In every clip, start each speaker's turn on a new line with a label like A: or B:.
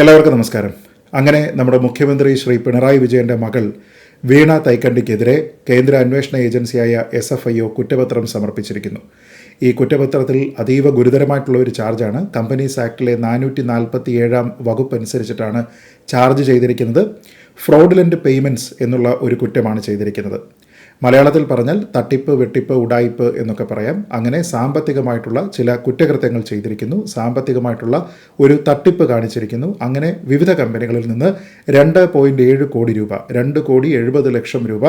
A: എല്ലാവർക്കും നമസ്കാരം. അങ്ങനെ നമ്മുടെ മുഖ്യമന്ത്രി ശ്രീ പിണറായി വിജയന്റെ മകൾ വീണ തൈക്കണ്ടിക്കെതിരെ കേന്ദ്ര അന്വേഷണ ഏജൻസിയായ എസ് എഫ് ഐ ഒ കുറ്റപത്രം സമർപ്പിച്ചിരിക്കുന്നു. ഈ കുറ്റപത്രത്തിൽ അതീവ ഗുരുതരമായിട്ടുള്ള ഒരു ചാർജാണ്. കമ്പനീസ് ആക്ടിലെ നാനൂറ്റി നാൽപ്പത്തി ഏഴാം വകുപ്പ് അനുസരിച്ചിട്ടാണ് ചാർജ് ചെയ്തിരിക്കുന്നത്. ഫ്രോഡുലന്റ് പേയ്മെന്റ്സ് എന്നുള്ള ഒരു കുറ്റമാണ് ചെയ്തിരിക്കുന്നത്. മലയാളത്തിൽ പറഞ്ഞാൽ തട്ടിപ്പ് വെട്ടിപ്പ് ഉടായിപ്പ് എന്നൊക്കെ പറയാം. അങ്ങനെ സാമ്പത്തികമായിട്ടുള്ള ചില കുറ്റകൃത്യങ്ങൾ ചെയ്തിരിക്കുന്നു. സാമ്പത്തികമായിട്ടുള്ള ഒരു തട്ടിപ്പ് കാണിച്ചിരിക്കുന്നു. അങ്ങനെ വിവിധ കമ്പനികളിൽ നിന്ന് രണ്ട് പോയിന്റ് ഏഴ് കോടി രൂപ രണ്ട് കോടി എഴുപത് ലക്ഷം രൂപ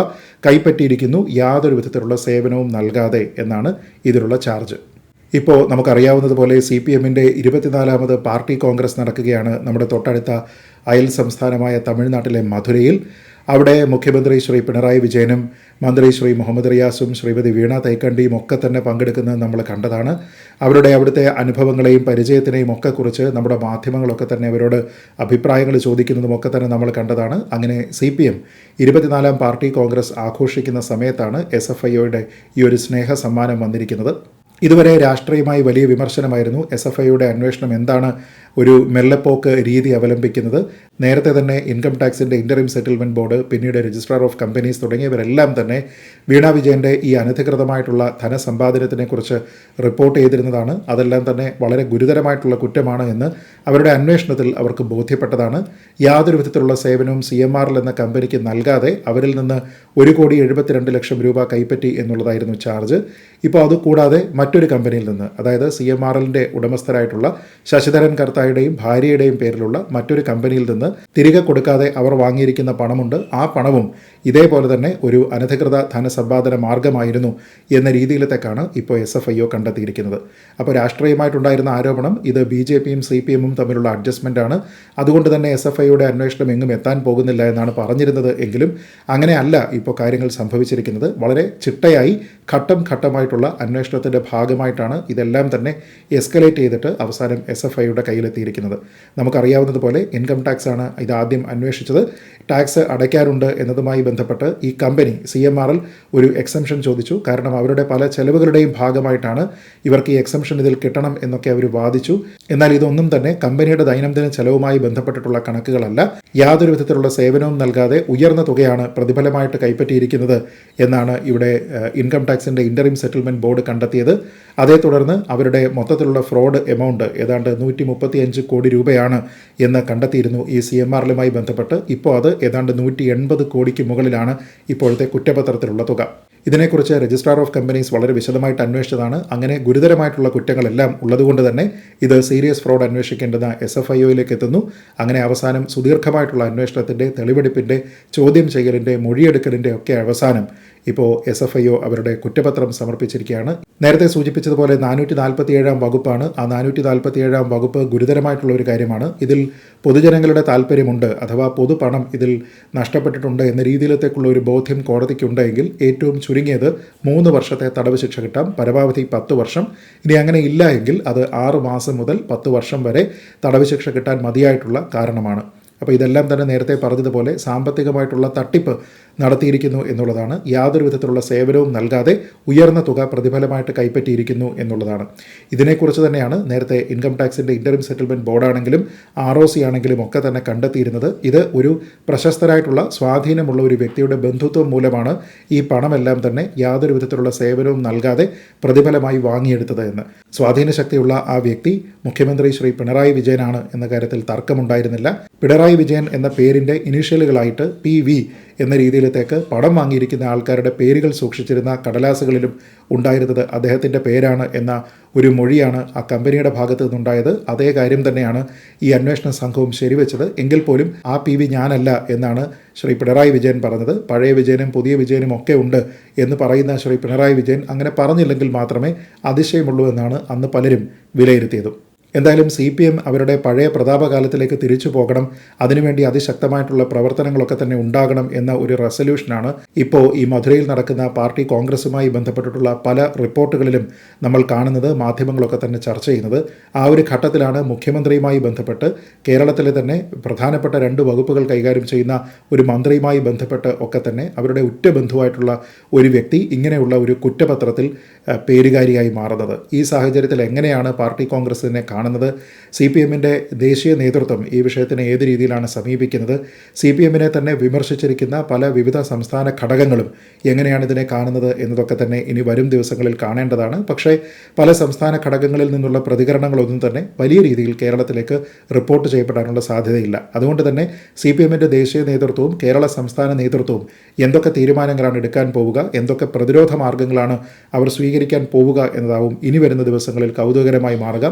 A: കൈപ്പറ്റിയിരിക്കുന്നു. യാതൊരു വിധത്തിലുള്ള സേവനവും നൽകാതെ എന്നാണ് ഇതിലുള്ള ചാർജ്. ഇപ്പോൾ നമുക്കറിയാവുന്നതുപോലെ സി പി എമ്മിന്റെ ഇരുപത്തിനാലാമത് പാർട്ടി കോൺഗ്രസ് നടക്കുകയാണ് നമ്മുടെ തൊട്ടടുത്ത അയൽ സംസ്ഥാനമായ തമിഴ്നാട്ടിലെ മധുരയിൽ. അവിടെ മുഖ്യമന്ത്രി ശ്രീ പിണറായി വിജയനും മന്ത്രി ശ്രീ മുഹമ്മദ് റിയാസും ശ്രീമതി വീണ തൈക്കണ്ടിയും ഒക്കെ തന്നെ പങ്കെടുക്കുന്നത് നമ്മൾ കണ്ടതാണ്. അവരുടെ അവിടുത്തെ അനുഭവങ്ങളെയും പരിചയത്തിനെയും ഒക്കെ കുറിച്ച് നമ്മുടെ മാധ്യമങ്ങളൊക്കെ തന്നെ അവരോട് അഭിപ്രായങ്ങൾ ചോദിക്കുന്നതും ഒക്കെ തന്നെ നമ്മൾ കണ്ടതാണ്. അങ്ങനെ സി പി എം ഇരുപത്തിനാലാം പാർട്ടി കോൺഗ്രസ് ആഘോഷിക്കുന്ന സമയത്താണ് എസ് എഫ് ഐയുടെ ഈ ഒരു സ്നേഹ സമ്മാനം വന്നിരിക്കുന്നത്. ഇതുവരെ രാഷ്ട്രീയമായി വലിയ വിമർശനമായിരുന്നു എസ് എഫ് ഐയുടെ അന്വേഷണം എന്താണ് ഒരു മെല്ലപ്പോക്ക് രീതി അവലംബിക്കുന്നത് നേരത്തെ തന്നെ ഇൻകം ടാക്സിന്റെ ഇന്ററിം സെറ്റിൽമെന്റ് ബോർഡ് പിന്നീട് രജിസ്ട്രാർ ഓഫ് കമ്പനീസ് തുടങ്ങിയവരെല്ലാം തന്നെ വീണാ വിജയന്റെ ഈ അനധികൃതമായിട്ടുള്ള ധനസമ്പാദനത്തിനെക്കുറിച്ച് റിപ്പോർട്ട് ചെയ്തിരുന്നതാണ്. അതെല്ലാം തന്നെ വളരെ ഗുരുതരമായിട്ടുള്ള കുറ്റമാണ് എന്ന് അവരുടെ അന്വേഷണത്തിൽ അവർക്ക് ബോധ്യപ്പെട്ടതാണ്. യാതൊരു വിധത്തിലുള്ള സേവനവും സി എം ആറിൽ എന്ന കമ്പനിക്ക് നൽകാതെ അവരിൽ നിന്ന് ഒരു കോടി എഴുപത്തിരണ്ട് ലക്ഷം രൂപ കൈപ്പറ്റി എന്നുള്ളതായിരുന്നു ചാർജ്. ഇപ്പോൾ അതുകൂടാതെ മറ്റൊരു കമ്പനിയിൽ നിന്ന് അതായത് സി എം ആർ എല്ലിന്റെ ഉടമസ്ഥരായിട്ടുള്ള ശശിധരൻ കർത്തായുടെയും ഭാര്യയുടെയും പേരിലുള്ള മറ്റൊരു കമ്പനിയിൽ നിന്ന് തിരികെ കൊടുക്കാതെ അവർ വാങ്ങിയിരിക്കുന്ന പണമുണ്ട്. ആ പണവും ഇതേപോലെ തന്നെ ഒരു അനധികൃത ധനസമ്പാദന മാർഗമായിരുന്നു എന്ന രീതിയിലത്തേക്കാണ് ഇപ്പോൾ എസ് എഫ് ഐ ഒ കണ്ടെത്തിയിരിക്കുന്നത്. അപ്പോൾ രാഷ്ട്രീയമായിട്ടുണ്ടായിരുന്ന ആരോപണം ഇത് ബി ജെ പിയും സി പി എമ്മും തമ്മിലുള്ള അഡ്ജസ്റ്റ്മെന്റ് ആണ്. അതുകൊണ്ട് തന്നെ എസ് എഫ് ഐയുടെ അന്വേഷണം എങ്ങും എത്താൻ പോകുന്നില്ല എന്നാണ് പറഞ്ഞിരുന്നത് എങ്കിലും അങ്ങനെയല്ല ഇപ്പോൾ കാര്യങ്ങൾ സംഭവിച്ചിരിക്കുന്നത്. വളരെ ചിട്ടയായി ഘട്ടം ഘട്ടമായിട്ടുള്ള അന്വേഷണത്തിന്റെ ഭാഗമായിട്ടാണ് ഇതെല്ലാം തന്നെ എസ്കലേറ്റ് ചെയ്തിട്ട് അവസാനം എസ് എഫ് ഐയുടെ കയ്യിലെത്തിയിരിക്കുന്നത് നമുക്കറിയാവുന്നതുപോലെ ഇൻകം ടാക്സ് ആണ് ഇതാദ്യം അന്വേഷിച്ചത്. ടാക്സ് അടയ്ക്കാറുണ്ട് എന്നതുമായി ബന്ധപ്പെട്ട് ഈ company C M R L ഒരു എക്സംഷൻ ചോദിച്ചു. കാരണം അവരുടെ പല ചെലവുകളുടെയും ഭാഗമായിട്ടാണ് ഇവർക്ക് ഈ എക്സംഷൻ ഇതിൽ കിട്ടണം എന്നൊക്കെ അവർ വാദിച്ചു. എന്നാൽ ഇതൊന്നും തന്നെ കമ്പനിയുടെ ദൈനംദിന ചെലവുമായി ബന്ധപ്പെട്ടിട്ടുള്ള കണക്കുകളല്ല. യാതൊരു വിധത്തിലുള്ള സേവനവും നൽകാതെ ഉയർന്ന തുകയാണ് പ്രതിഫലമായിട്ട് കൈപ്പറ്റിയിരിക്കുന്നത് എന്നാണ് ഇവിടെ ഇൻകം ടാക്സിന്റെ ഇന്ററിം സെറ്റിൽമെന്റ് ബോർഡ് കണ്ടെത്തിയത്. അതേ തുടർന്ന് അവരുടെ മൊത്തത്തിലുള്ള ഫ്രോഡ് എമൗണ്ട് ഏതാണ്ട് നൂറ്റി മുപ്പത്തിയഞ്ച് കോടി രൂപയാണ് എന്ന് കണ്ടെത്തിയിരുന്നു ഈ സി എം ആറിലുമായി ബന്ധപ്പെട്ട്. ഇപ്പോൾ അത് ഏതാണ്ട് നൂറ്റി എൺപത് കോടിക്ക് മുകളിലാണ് ഇപ്പോഴത്തെ കുറ്റപത്രത്തിലുള്ള തുക. ഇതിനെക്കുറിച്ച് രജിസ്ട്രാർ ഓഫ് കമ്പനീസ് വളരെ വിശദമായിട്ട് അന്വേഷിച്ചതാണ്. അങ്ങനെ ഗുരുതരമായിട്ടുള്ള കുറ്റങ്ങളെല്ലാം ഉള്ളതുകൊണ്ട് തന്നെ ഇത് സീരിയസ് ഫ്രോഡ് അന്വേഷിക്കേണ്ടത് എസ് എഫ് ഐ ഒയിലേക്ക് എത്തുന്നു. അങ്ങനെ അവസാനം സുദീർഘമായിട്ടുള്ള അന്വേഷണത്തിന്റെ തെളിവെടുപ്പിന്റെ ചോദ്യം ചെയ്യലിന്റെ മൊഴിയെടുക്കലിന്റെ ഒക്കെ അവസാനം ഇപ്പോൾ എസ് എഫ് ഐ ഒ അവരുടെ കുറ്റപത്രം സമർപ്പിച്ചിരിക്കുകയാണ്. നേരത്തെ സൂചിപ്പിച്ചതുപോലെ നാനൂറ്റി നാൽപ്പത്തി ഏഴാം വകുപ്പാണ്. ആ നാനൂറ്റി നാൽപ്പത്തി ഏഴാം വകുപ്പ് ഗുരുതരമായിട്ടുള്ള ഒരു കാര്യമാണ്. ഇതിൽ പൊതുജനങ്ങളുടെ താല്പര്യമുണ്ട് അഥവാ പൊതുപണം ഇതിൽ നഷ്ടപ്പെട്ടിട്ടുണ്ട് എന്ന രീതിയിലത്തേക്കുള്ള ഒരു ബോധ്യം കോടതിക്കുണ്ടെങ്കിൽ ഏറ്റവും ചുരുങ്ങിയത് മൂന്ന് വർഷത്തെ തടവ് ശിക്ഷ കിട്ടാം. പരമാവധി പത്ത് വർഷം. ഇനി അങ്ങനെ ഇല്ല എങ്കിൽ അത് ആറ് മാസം മുതൽ പത്ത് വർഷം വരെ തടവ് ശിക്ഷ കിട്ടാൻ മതിയായിട്ടുള്ള കാരണമാണ്. അപ്പോൾ ഇതെല്ലാം തന്നെ നേരത്തെ പറഞ്ഞതുപോലെ സാമ്പത്തികമായിട്ടുള്ള തട്ടിപ്പ് നടത്തിയിരിക്കുന്നു എന്നുള്ളതാണ് യാതൊരു വിധത്തിലുള്ള സേവനവും നൽകാതെ ഉയർന്ന തുക പ്രതിഫലമായിട്ട് കൈപ്പറ്റിയിരിക്കുന്നു എന്നുള്ളതാണ്. ഇതിനെക്കുറിച്ച് തന്നെയാണ് നേരത്തെ ഇൻകം ടാക്സിന്റെ ഇന്റർം സെറ്റിൽമെന്റ് ബോർഡാണെങ്കിലും ആർ ഒ സി ആണെങ്കിലും ഒക്കെ തന്നെ കണ്ടെത്തിയിരുന്നത്. ഇത് ഒരു പ്രശസ്തരായിട്ടുള്ള സ്വാധീനമുള്ള ഒരു വ്യക്തിയുടെ ബന്ധുത്വം മൂലമാണ് ഈ പണമെല്ലാം തന്നെ യാതൊരു വിധത്തിലുള്ള സേവനവും നൽകാതെ പ്രതിഫലമായി വാങ്ങിയെടുത്തത് എന്ന്. സ്വാധീന ശക്തിയുള്ള ആ വ്യക്തി മുഖ്യമന്ത്രി ശ്രീ പിണറായി വിജയനാണ് എന്ന കാര്യത്തിൽ തർക്കമുണ്ടായിരുന്നില്ല. പിണറായി വിജയൻ എന്ന പേരിന്റെ ഇനീഷ്യലുകളായിട്ട് പി വി എന്ന രീതിയിലത്തേക്ക് പടം വാങ്ങിയിരിക്കുന്ന ആൾക്കാരുടെ പേരുകൾ സൂക്ഷിച്ചിരുന്ന കടലാസുകളിലും ഉണ്ടായിരുന്നത് അദ്ദേഹത്തിന്റെ പേരാണ് എന്ന ഒരു മൊഴിയാണ് ആ കമ്പനിയുടെ ഭാഗത്ത് നിന്നുണ്ടായത്. അതേ കാര്യം തന്നെയാണ് ഈ അന്വേഷണ സംഘവും ശരിവെച്ചത്. എങ്കിൽ പോലും ആ പി വി ഞാനല്ല എന്നാണ് ശ്രീ പിണറായി വിജയൻ പറഞ്ഞത്. പഴയ വിജയനും പുതിയ വിജയനും ഒക്കെ ഉണ്ട് എന്ന് പറയുന്ന ശ്രീ പിണറായി വിജയൻ അങ്ങനെ പറഞ്ഞില്ലെങ്കിൽ മാത്രമേ അതിശയമുള്ളൂ എന്നാണ് അന്ന് പലരും വിലയിരുത്തിയതും. എന്തായാലും സി പി എം അവരുടെ പഴയ പ്രതാപകാലത്തിലേക്ക് തിരിച്ചു പോകണം. അതിനുവേണ്ടി അതിശക്തമായിട്ടുള്ള പ്രവർത്തനങ്ങളൊക്കെ തന്നെ ഉണ്ടാകണം എന്ന ഒരു റെസൊല്യൂഷനാണ് ഇപ്പോൾ ഈ മധുരയിൽ നടക്കുന്ന പാർട്ടി കോൺഗ്രസുമായി ബന്ധപ്പെട്ടിട്ടുള്ള പല റിപ്പോർട്ടുകളിലും നമ്മൾ കാണുന്നത് മാധ്യമങ്ങളൊക്കെ തന്നെ ചർച്ച ചെയ്യുന്നത്. ആ ഒരു ഘട്ടത്തിലാണ് മുഖ്യമന്ത്രിയുമായി ബന്ധപ്പെട്ട് കേരളത്തിലെ തന്നെ പ്രധാനപ്പെട്ട രണ്ട് വകുപ്പുകൾ കൈകാര്യം ചെയ്യുന്ന ഒരു മന്ത്രിയുമായി ബന്ധപ്പെട്ട് ഒക്കെ തന്നെ അവരുടെ ഉറ്റ ബന്ധുവായിട്ടുള്ള ഒരു വ്യക്തി ഇങ്ങനെയുള്ള ഒരു കുറ്റപത്രത്തിൽ പേരുകാരിയായി മാറുന്നത്. ഈ സാഹചര്യത്തിൽ എങ്ങനെയാണ് പാർട്ടി കോൺഗ്രസിനെ കാണുന്നത്? സി പി എമ്മിന്റെ ദേശീയ നേതൃത്വം ഈ വിഷയത്തിന് ഏത് രീതിയിലാണ് സമീപിക്കുന്നത്? സി പി എമ്മിനെ തന്നെ വിമർശിച്ചിരിക്കുന്ന പല വിവിധ സംസ്ഥാന ഘടകങ്ങളും എങ്ങനെയാണ് ഇതിനെ കാണുന്നത് എന്നതൊക്കെ തന്നെ ഇനി വരും ദിവസങ്ങളിൽ കാണേണ്ടതാണ്. പക്ഷേ പല സംസ്ഥാന ഘടകങ്ങളിൽ നിന്നുള്ള പ്രതികരണങ്ങളൊന്നും തന്നെ വലിയ രീതിയിൽ കേരളത്തിലേക്ക് റിപ്പോർട്ട് ചെയ്യപ്പെടാനുള്ള സാധ്യതയില്ല. അതുകൊണ്ട് തന്നെ സി പി എമ്മിന്റെ ദേശീയ നേതൃത്വവും കേരള സംസ്ഥാന നേതൃത്വവും എന്തൊക്കെ തീരുമാനങ്ങളാണ് എടുക്കാൻ പോവുക എന്തൊക്കെ പ്രതിരോധ മാർഗങ്ങളാണ് അവർ സ്വീകരിക്കാൻ പോവുക എന്നതാവും ഇനി വരുന്ന ദിവസങ്ങളിൽ കൗതുകകരമായി മാറുക.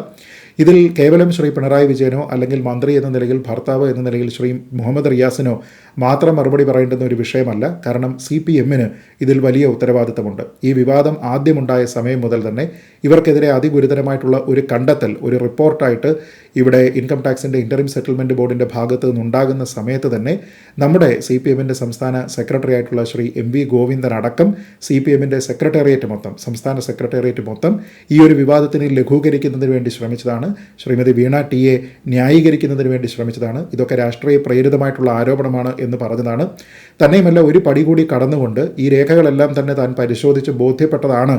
A: ഇതിൽ കേവലം ശ്രീ പിണറായി വിജയനോ അല്ലെങ്കിൽ മന്ത്രി എന്ന നിലയിൽ ഭർത്താവ് എന്ന നിലയിൽ ശ്രീ മുഹമ്മദ് റിയാസിനോ മാത്രം മറുപടി പറയേണ്ടുന്ന ഒരു വിഷയമല്ല. കാരണം സി പി എമ്മിന് ഇതിൽ വലിയ ഉത്തരവാദിത്തമുണ്ട്. ഈ വിവാദം ആദ്യമുണ്ടായ സമയം മുതൽ തന്നെ ഇവർക്കെതിരെ അതിഗുരുതരമായിട്ടുള്ള ഒരു കണ്ടെത്തൽ ഒരു റിപ്പോർട്ടായിട്ട് ഇവിടെ ഇൻകം ടാക്സിന്റെ ഇന്ററിം സെറ്റിൽമെന്റ് ബോർഡിന്റെ ഭാഗത്ത് നിന്നുണ്ടാകുന്ന സമയത്ത് തന്നെ നമ്മുടെ സി പി എമ്മിന്റെ സംസ്ഥാന സെക്രട്ടറി ആയിട്ടുള്ള ശ്രീ എം വി ഗോവിന്ദൻ അടക്കം സി പി എമ്മിന്റെ സെക്രട്ടേറിയറ്റ് മൊത്തം സംസ്ഥാന സെക്രട്ടേറിയറ്റ് മൊത്തം ഈ ഒരു വിവാദത്തിനെ ലഘൂകരിക്കുന്നതിന് വേണ്ടി ശ്രമിച്ചതാണ്. ശ്രീമതി വീണ ടി എ ന്യായീകരിക്കുന്നതിന് വേണ്ടി ശ്രമിച്ചതാണ്. ഇതൊക്കെ രാഷ്ട്രീയ പ്രേരിതമായിട്ടുള്ള ആരോപണമാണ് എന്ന് പറഞ്ഞതാണ്. തന്നെയുമല്ല ഒരു പടി കൂടി കടന്നുകൊണ്ട് ഈ രേഖകളെല്ലാം തന്നെ താൻ പരിശോധിച്ച് ബോധ്യപ്പെട്ടതാണ്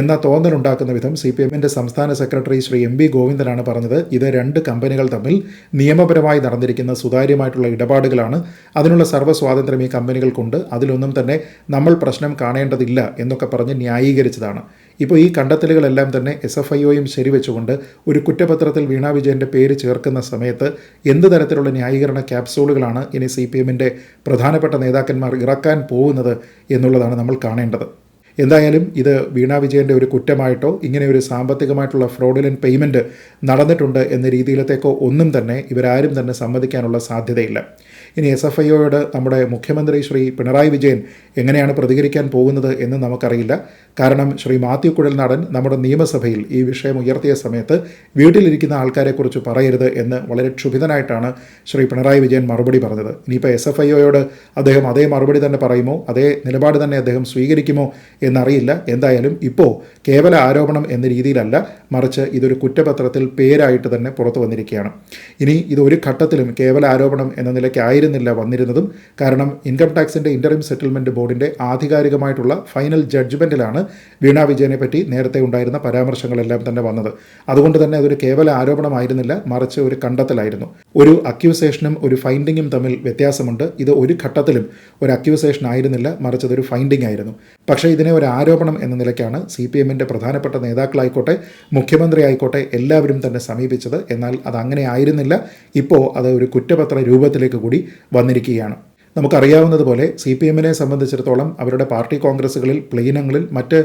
A: എന്ന തോന്നലുണ്ടാക്കുന്ന വിധം സി പി എമ്മിന്റെ സംസ്ഥാന സെക്രട്ടറി ശ്രീ എം ബി ഗോവിന്ദനാണ് പറഞ്ഞത്. ഇത് രണ്ട് കമ്പനികൾ തമ്മിൽ നിയമപരമായി നടന്നിരിക്കുന്ന സുതാര്യമായിട്ടുള്ള ഇടപാടുകളാണ്. അതിനുള്ള സർവ സ്വാതന്ത്ര്യം ഈ കമ്പനികൾക്കുണ്ട്. അതിലൊന്നും തന്നെ നമ്മൾ പ്രശ്നം കാണേണ്ടതില്ല എന്നൊക്കെ പറഞ്ഞ് ന്യായീകരിച്ചതാണ്. ഇപ്പോൾ ഈ കണ്ടെത്തലുകളെല്ലാം തന്നെ എസ് എഫ് ഐ ഒയും ശരിവെച്ചുകൊണ്ട് ഒരു കുറ്റപത്രത്തിൽ വീണ വിജയന്റെ പേര് ചേർക്കുന്ന സമയത്ത് എന്ത് തരത്തിലുള്ള ന്യായീകരണ ക്യാപ്സൂളുകളാണ് ഇനി സി പി എമ്മിന്റെ പ്രധാനപ്പെട്ട നേതാക്കന്മാർ ഇറക്കാൻ പോകുന്നത് എന്നുള്ളതാണ് നമ്മൾ കാണേണ്ടത്. എന്തായാലും ഇത് വീണ വിജയന്റെ ഒരു കുറ്റമായിട്ടോ ഇങ്ങനെ ഒരു സാമ്പത്തികമായിട്ടുള്ള ഫ്രോഡിലൻ പേയ്മെന്റ് നടന്നിട്ടുണ്ട് എന്ന രീതിയിലത്തേക്കോ ഒന്നും തന്നെ ഇവരാരും തന്നെ സമ്മതിക്കാനുള്ള സാധ്യതയില്ല. ഇനി എസ് എഫ് ഐയോട് നമ്മുടെ മുഖ്യമന്ത്രി ശ്രീ പിണറായി വിജയൻ എങ്ങനെയാണ് പ്രതികരിക്കാൻ പോകുന്നത് എന്ന് നമുക്കറിയില്ല. കാരണം ശ്രീ മാത്യു കുഴൽനാടൻ നമ്മുടെ നിയമസഭയിൽ ഈ വിഷയം ഉയർത്തിയ സമയത്ത് വീട്ടിലിരിക്കുന്ന ആൾക്കാരെക്കുറിച്ച് പറയരുത് എന്ന് വളരെ ക്ഷുഭിതനായിട്ടാണ് ശ്രീ പിണറായി വിജയൻ മറുപടി പറഞ്ഞത്. ഇനിയിപ്പോൾ എസ് എഫ് ഐയോട് അദ്ദേഹം അതേ മറുപടി തന്നെ പറയുമോ? അതേ നിലപാട് തന്നെ അദ്ദേഹം സ്വീകരിക്കുമോ എന്നറിയില്ല. എന്തായാലും ഇപ്പോൾ കേവല ആരോപണം എന്ന രീതിയിലല്ല മറിച്ച് ഇതൊരു കുറ്റപത്രത്തിൽ പേരായിട്ട് തന്നെ പുറത്തു വന്നിരിക്കുകയാണ്. ഇനി ഇത് ഒരു ഘട്ടത്തിലും കേവല ആരോപണം എന്ന നിലയ്ക്കായിരുന്നില്ല വന്നിരുന്നതും. കാരണം ഇൻകം ടാക്സിന്റെ ഇന്ററിം സെറ്റിൽമെന്റ് ബോർഡിന്റെ ആധികാരികമായിട്ടുള്ള ഫൈനൽ ജഡ്ജ്മെന്റിലാണ് വീണ വിജയനെ പറ്റി നേരത്തെ ഉണ്ടായിരുന്ന പരാമർശങ്ങളെല്ലാം തന്നെ വന്നത്. അതുകൊണ്ട് തന്നെ അതൊരു കേവല ആരോപണമായിരുന്നില്ല മറിച്ച് ഒരു കണ്ടെത്തലായിരുന്നു. ഒരു അക്യൂസേഷനും ഒരു ഫൈൻഡിങ്ങും തമ്മിൽ വ്യത്യാസമുണ്ട്. ഇത് ഒരു ഘട്ടത്തിലും ഒരു അക്യൂസേഷൻ ആയിരുന്നില്ല മറിച്ച് അതൊരു ഫൈൻഡിംഗ് ആയിരുന്നു. പക്ഷേ ഇതിനെ ഒരു ആരോപണം എന്ന നിലയ്ക്കാണ് സി പി എമ്മിന്റെ പ്രധാനപ്പെട്ട നേതാക്കളായിക്കോട്ടെ മുഖ്യമന്ത്രി ആയിക്കോട്ടെ എല്ലാവരും തന്നെ സമീപിച്ചത്. എന്നാൽ അത് അങ്ങനെ ആയിരുന്നില്ല. ഇപ്പോൾ അത് ഒരു കുറ്റപത്ര രൂപത്തിലേക്ക് കൂടി വന്നിരിക്കുകയാണ്. നമുക്കറിയാവുന്നതുപോലെ സി പി എമ്മിനെ സംബന്ധിച്ചിടത്തോളം അവരുടെ പാർട്ടി കോൺഗ്രസ്സുകളിൽ പ്ലീനങ്ങളിൽ മറ്റ്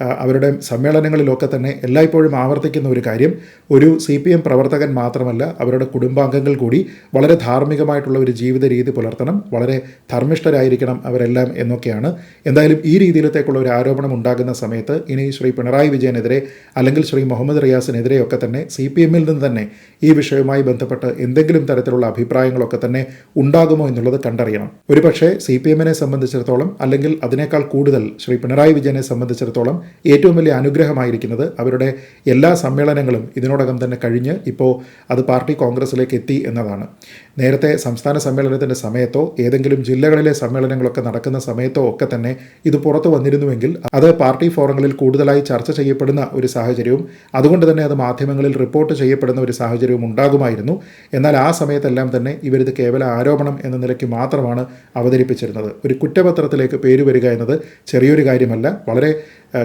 A: അവരുടെ സമ്മേളനങ്ങളിലൊക്കെ തന്നെ എല്ലായ്പ്പോഴും ആവർത്തിക്കുന്ന ഒരു കാര്യം. ഒരു സി പി എം പ്രവർത്തകൻ മാത്രമല്ല അവരുടെ കുടുംബാംഗങ്ങൾ കൂടി വളരെ ധാർമ്മികമായിട്ടുള്ള ഒരു ജീവിത രീതി പുലർത്തണം വളരെ ധർമ്മിഷ്ഠരായിരിക്കണം അവരെല്ലാം എന്നൊക്കെയാണ്. എന്തായാലും ഈ രീതിയിലത്തേക്കുള്ള ഒരു ആരോപണം ഉണ്ടാകുന്ന സമയത്ത് ഇനി ശ്രീ പിണറായി വിജയനെതിരെ അല്ലെങ്കിൽ ശ്രീ മുഹമ്മദ് റിയാസിനെതിരെയൊക്കെ തന്നെ സി പി എമ്മിൽ നിന്ന് തന്നെ ഈ വിഷയവുമായി ബന്ധപ്പെട്ട് എന്തെങ്കിലും തരത്തിലുള്ള അഭിപ്രായങ്ങളൊക്കെ തന്നെ ഉണ്ടാകുമോ എന്നുള്ളത് കണ്ടറിയണം. ഒരുപക്ഷെ സി പി എമ്മിനെ സംബന്ധിച്ചിടത്തോളം അല്ലെങ്കിൽ അതിനേക്കാൾ കൂടുതൽ ശ്രീ പിണറായി വിജയനെ സംബന്ധിച്ചിടത്തോളം ഏറ്റവും വലിയ അനുഗ്രഹമായിരിക്കുന്നത്. അവരുടെ എല്ലാ സമ്മേളനങ്ങളും ഇതിനോടകം തന്നെ കഴിഞ്ഞ് ഇപ്പോൾ അത് പാർട്ടി കോൺഗ്രസിലേക്ക് എത്തി എന്നതാണ്. നേരത്തെ സംസ്ഥാന സമ്മേളനത്തിന്റെ സമയത്തോ ഏതെങ്കിലും ജില്ലകളിലെ സമ്മേളനങ്ങളൊക്കെ നടക്കുന്ന സമയത്തോ ഒക്കെ തന്നെ ഇത് പുറത്തു വന്നിരുന്നുവെങ്കിൽ അത് പാർട്ടി ഫോറങ്ങളിൽ കൂടുതലായി ചർച്ച ചെയ്യപ്പെടുന്ന ഒരു സാഹചര്യവും അതുകൊണ്ട് തന്നെ അത് മാധ്യമങ്ങളിൽ റിപ്പോർട്ട് ചെയ്യപ്പെടുന്ന ഒരു സാഹചര്യവും ഉണ്ടാകുമായിരുന്നു. എന്നാൽ ആ സമയത്തെല്ലാം തന്നെ ഇവരിത് കേവല ആരോപണം എന്ന നിലയ്ക്ക് മാത്രമാണ് അവതരിപ്പിച്ചിരുന്നത്. ഒരു കുറ്റപത്രത്തിലേക്ക് പേര് വരിക എന്നത് ചെറിയൊരു കാര്യമല്ല. വളരെ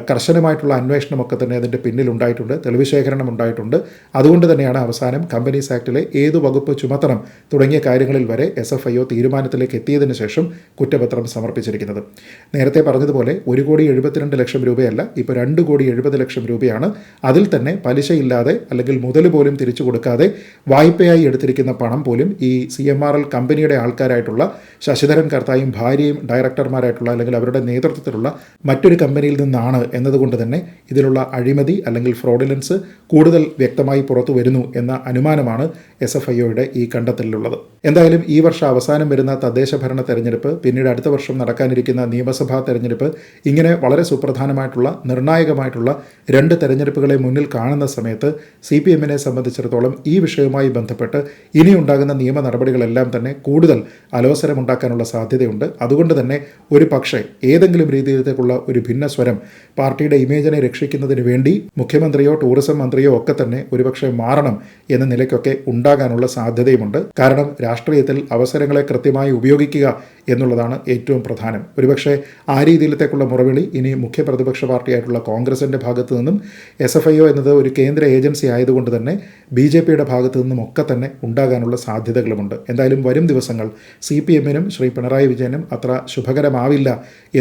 A: കർശനമായിട്ടുള്ള അന്വേഷണമൊക്കെ തന്നെ അതിന്റെ പിന്നിലുണ്ടായിട്ടുണ്ട് തെളിവ് ശേഖരണം ഉണ്ടായിട്ടുണ്ട്. അതുകൊണ്ട് തന്നെയാണ് അവസാനം കമ്പനീസ് ആക്ടിലെ ഏത് വകുപ്പ് ചുമത്തണം തുടങ്ങിയ കാര്യങ്ങളിൽ വരെ എസ് എഫ് ഐ ഒ തീരുമാനത്തിലേക്ക് എത്തിയതിനു ശേഷം കുറ്റപത്രം സമർപ്പിച്ചിരിക്കുന്നത്. നേരത്തെ പറഞ്ഞതുപോലെ ഒരു കോടി എഴുപത്തിരണ്ട് ലക്ഷം രൂപയല്ല ഇപ്പോൾ രണ്ട് കോടി എഴുപത് ലക്ഷം രൂപയാണ്. അതിൽ തന്നെ പലിശയില്ലാതെ അല്ലെങ്കിൽ മുതൽ പോലും തിരിച്ചു കൊടുക്കാതെ വായ്പയായി എടുത്തിരിക്കുന്ന പണം പോലും ഈ സി എം ആർ എൽ കമ്പനിയുടെ ആൾക്കാരായിട്ടുള്ള ശശിധരൻ കർത്തായും ഭാര്യയും ഡയറക്ടർമാരായിട്ടുള്ള അല്ലെങ്കിൽ അവരുടെ നേതൃത്വത്തിലുള്ള മറ്റൊരു കമ്പനിയിൽ നിന്നാണ് എന്നതുകൊണ്ട് തന്നെ ഇതിലുള്ള അഴിമതി അല്ലെങ്കിൽ ഫ്രോഡിലൻസ് കൂടുതൽ വ്യക്തമായി പുറത്തു വരുന്നു എന്ന അനുമാനമാണ് എസ് എഫ് ഐഒയുടെ ഈ കണ്ടെത്തലിലുള്ളത്. എന്തായാലും ഈ വർഷം അവസാനം വരുന്ന തദ്ദേശ ഭരണ തെരഞ്ഞെടുപ്പ് പിന്നീട് അടുത്ത വർഷം നടക്കാനിരിക്കുന്ന നിയമസഭാ തെരഞ്ഞെടുപ്പ് ഇങ്ങനെ വളരെ സുപ്രധാനമായിട്ടുള്ള നിർണായകമായിട്ടുള്ള രണ്ട് തെരഞ്ഞെടുപ്പുകളെ മുന്നിൽ കാണുന്ന സമയത്ത് സി പി എമ്മിനെ സംബന്ധിച്ചിടത്തോളം ഈ വിഷയവുമായി ബന്ധപ്പെട്ട് ഇനിയുണ്ടാകുന്ന നിയമ നടപടികളെല്ലാം തന്നെ കൂടുതൽ അലോസരമുണ്ടാക്കാനുള്ള സാധ്യതയുണ്ട്. അതുകൊണ്ട് തന്നെ ഒരു പക്ഷേ ഏതെങ്കിലും രീതിയിലേക്കുള്ള ഒരു ഭിന്ന സ്വരം പാർട്ടിയുടെ ഇമേജിനെ രക്ഷിക്കുന്നതിന് വേണ്ടി മുഖ്യമന്ത്രിയോ ടൂറിസം മന്ത്രിയോ ഒക്കെ തന്നെ ഒരുപക്ഷെ മാറണം എന്ന നിലയ്ക്കൊക്കെ ഉണ്ടാകാനുള്ള സാധ്യതയുമുണ്ട്. കാരണം രാഷ്ട്രീയത്തിൽ അവസരങ്ങളെ കൃത്യമായി ഉപയോഗിക്കുക എന്നുള്ളതാണ് ഏറ്റവും പ്രധാനം. ഒരുപക്ഷെ ആ രീതിയിലത്തേക്കുള്ള മുറവിളി ഇനി മുഖ്യ പ്രതിപക്ഷ പാർട്ടിയായിട്ടുള്ള കോൺഗ്രസിന്റെ ഭാഗത്തു നിന്നും എസ് എഫ് ഐ ഒ എന്നത് ഒരു കേന്ദ്ര ഏജൻസി ആയതുകൊണ്ട് തന്നെ ബി ജെ പിയുടെ ഭാഗത്തു നിന്നും ഒക്കെ തന്നെ ഉണ്ടാകാനുള്ള സാധ്യതകളുമുണ്ട്. എന്തായാലും വരും ദിവസങ്ങൾ സി പി എമ്മിനും ശ്രീ പിണറായി വിജയനും അത്ര ശുഭകരമാവില്ല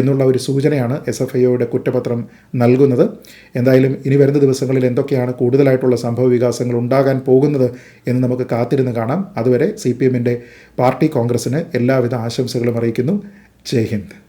A: എന്നുള്ള ഒരു സൂചനയാണ് എസ് എഫ് ഐ ഒയുടെ കുറ്റപത്രം നൽകുന്നത്. എന്തായാലും ഇനി വരുന്ന ദിവസങ്ങളിൽ എന്തൊക്കെയാണ് കൂടുതലായിട്ടുള്ള സംഭവ വികാസങ്ങൾ ഉണ്ടാകാൻ പോകുന്നത് എന്ന് നമുക്ക് കാത്തിരുന്ന് കാണാം. അതുവരെ സി പി എമ്മിന്റെ പാർട്ടി കോൺഗ്രസിന് എല്ലാവിധ ആശംസകളും അറിയിക്കുന്നു. ജയ് ഹിന്ദ്.